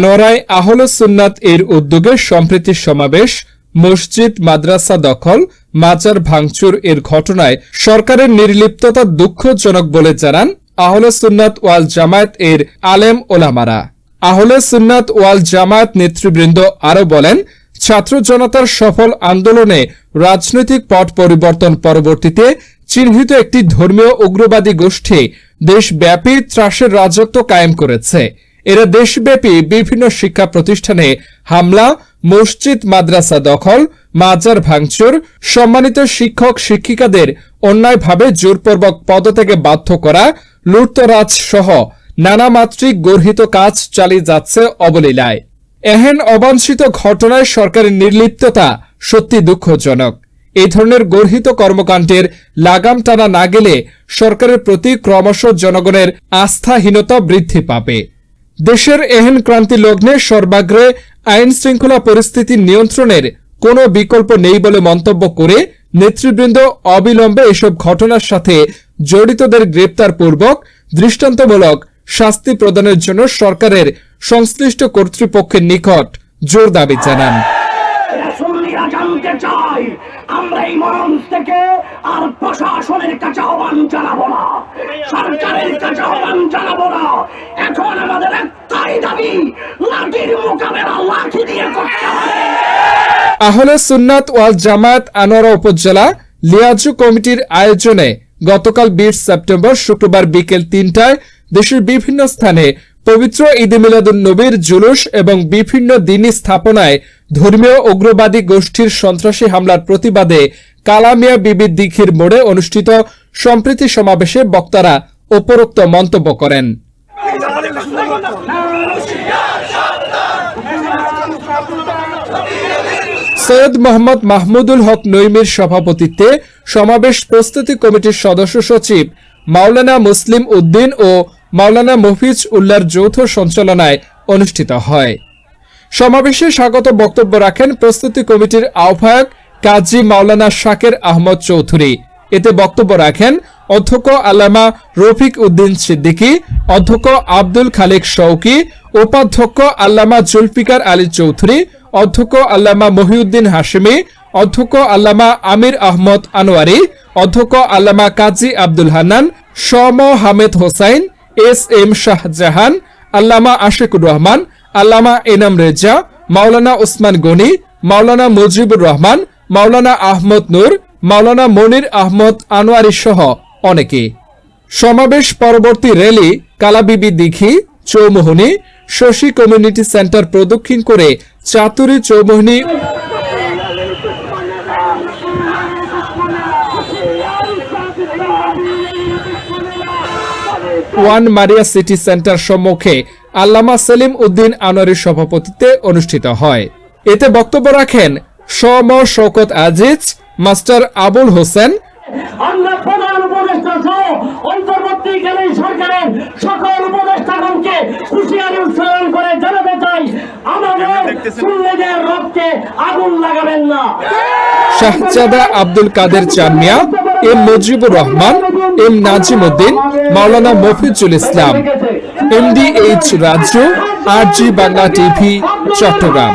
আনোয়ারায় আহল সুন্নাত এর উদ্যোগে সম্প্রীতি সমাবেশ, মসজিদ, মাদ্রাসা দখল, মাজার ভাঙচুর এর ঘটনায় সরকারের নির্লিপ্ততা দুঃখজনক বলে জানান আহলে সুন্নাত ওয়াল জামায়াত এর আলেম ওলামারা। আহলে সুন্নাত ওয়াল জামায়াত নেতৃবৃন্দ আরও বলেন, ছাত্র জনতার সফল আন্দোলনে রাজনৈতিক পট পরিবর্তন পরবর্তীতে চিহ্নিত একটি ধর্মীয় উগ্রবাদী গোষ্ঠী দেশব্যাপী ত্রাসের রাজত্ব কায়েম করেছে। এরা দেশব্যাপী বিভিন্ন শিক্ষা প্রতিষ্ঠানে হামলা, মসজিদ, মাদ্রাসা দখল, মাজার ভাঙচুর, সম্মানিত শিক্ষক, শিক্ষিকাদের অন্যায়ভাবে জোরপূর্বক পদত্যাগে বাধ্য করা, লুটতরাজ সহ নানা মাত্রিক গর্হিত কাজ চালিয়ে যাচ্ছে অবলীলায়। এহেন অবাঞ্ছিত ঘটনায় সরকারের নির্লিপ্ততা সত্যি দুঃখজনক। এই ধরনের গর্হিত কর্মকাণ্ডের লাগাম টানা না গেলে সরকারের প্রতি ক্রমশ জনগণের আস্থাহীনতা বৃদ্ধি পাবে। দেশের এহেন ক্রান্তি লগ্নে সর্বাগ্রে আইন শৃঙ্খলা পরিস্থিতি নিয়ন্ত্রণের কোনো বিকল্প নেই বলে মন্তব্য করে নেতৃবৃন্দ অবিলম্বে এসব ঘটনার সাথে জড়িতদের গ্রেপ্তার পূর্বক দৃষ্টান্তমূলক শাস্তি প্রদানের জন্য সরকারের সংশ্লিষ্ট কর্তৃপক্ষের নিকট জোর দাবি জানান। আমরা এই মঞ্চ থেকে আর প্রশাসনের কাছে আহ্বান জানাব না। সরকারের কাছে আহ্বান জানাব না। এখন আমাদের একটাই দাবি, লাঠির মোকাবেলা লাঠি দিয়ে করতে হবে। আহলে সুন্নাত ওয়াল জামায়াত আনোয়ারা উপজেলা লিয়াজু কমিটির আয়োজনে গতকাল বিশ সেপ্টেম্বর শুক্রবার বিকেল তিনটায় দেশের বিভিন্ন স্থানে পবিত্র ঈদে মিলাদুন নবীর জুলুস এবং বিভিন্ন দিনী স্থাপনায় ধর্মীয় উগ্রবাদী গোষ্ঠীর সন্ত্রাসী হামলার প্রতিবাদে কালামিয়া বিবি দিঘির মোড়ে অনুষ্ঠিত সম্প্রীতি সমাবেশে বক্তারা উপরোক্ত মন্তব্য করেন। সৈয়দ মোহাম্মদ মাহমুদুল হক নইমির সভাপতিত্বে সমাবেশ প্রস্তুতি কমিটির সদস্য সচিব মাওলানা মুসলিম উদ্দিন ও মাওলানা মফিজ উল্লার যৌথ সঞ্চালনায় অনুষ্ঠিত হয়। সমাবেশে স্বাগত বক্তব্য রাখেন প্রস্তুতি কমিটির আহ্বায়ক কাজী মাওলানা শাকের আহমদ চৌধুরী। এতে বক্তব্য রাখেন অধ্যক্ষ আল্লামা রফিক উদ্দিন সিদ্দিকী, অধ্যক্ষ আব্দুল খালেক শৌকি উপাধ্যক্ষ আল্লামা জুলফিকার আলী চৌধুরী, অধ্যক্ষ আল্লামা মহিউদ্দিন হাশেমি, অধ্যক্ষ আল্লামা আমির আহমদ আনোয়ারি, অধ্যক্ষ আল্লামা কাজী আব্দুল হান্নান, সম হামেদ হোসাইন এস এম শাহজাহান আল্লামা আশিকুর রহমান, আল্লামা এনাম রেজা, মাওলানা ওসমান গনি, মাওলানা মুজিবুর রহমান, মাওলানা আহমদ নূর, মাওলানা মনির আহমদ আনোয়ারি সহ অনেকে। সমাবেশ পরবর্তী rally Kalabibi Dighi, Chowmuhani, Shoshi community centre প্রদক্ষিণ করে Chaturi Chowmuhani one Maria city centre সম্মুখে আল্লামা সেলিম উদ্দিন আনোয়ারের সভাপতিত্বে অনুষ্ঠিত হয়। এতে বক্তব্য রাখেন সম শওকত আজিজ মাস্টার আবুল হোসেন। আমরা প্রধান উপদেষ্টা সহ অন্তর্বর্তীকালীন সরকারের সকল উপদেষ্টাগণকে হুঁশিয়ারি উচ্চারণ করে জানাতে চাই আমাদের সুন্নিদের রক্তে আগুন লাগাবেন না। Shahzada Abdul Kader Chanmiya. M Mujibur Rahman, M Nazim Uddin Maulana Mofizul Islam MDH Raju, R G Bangla TV, Chattogram.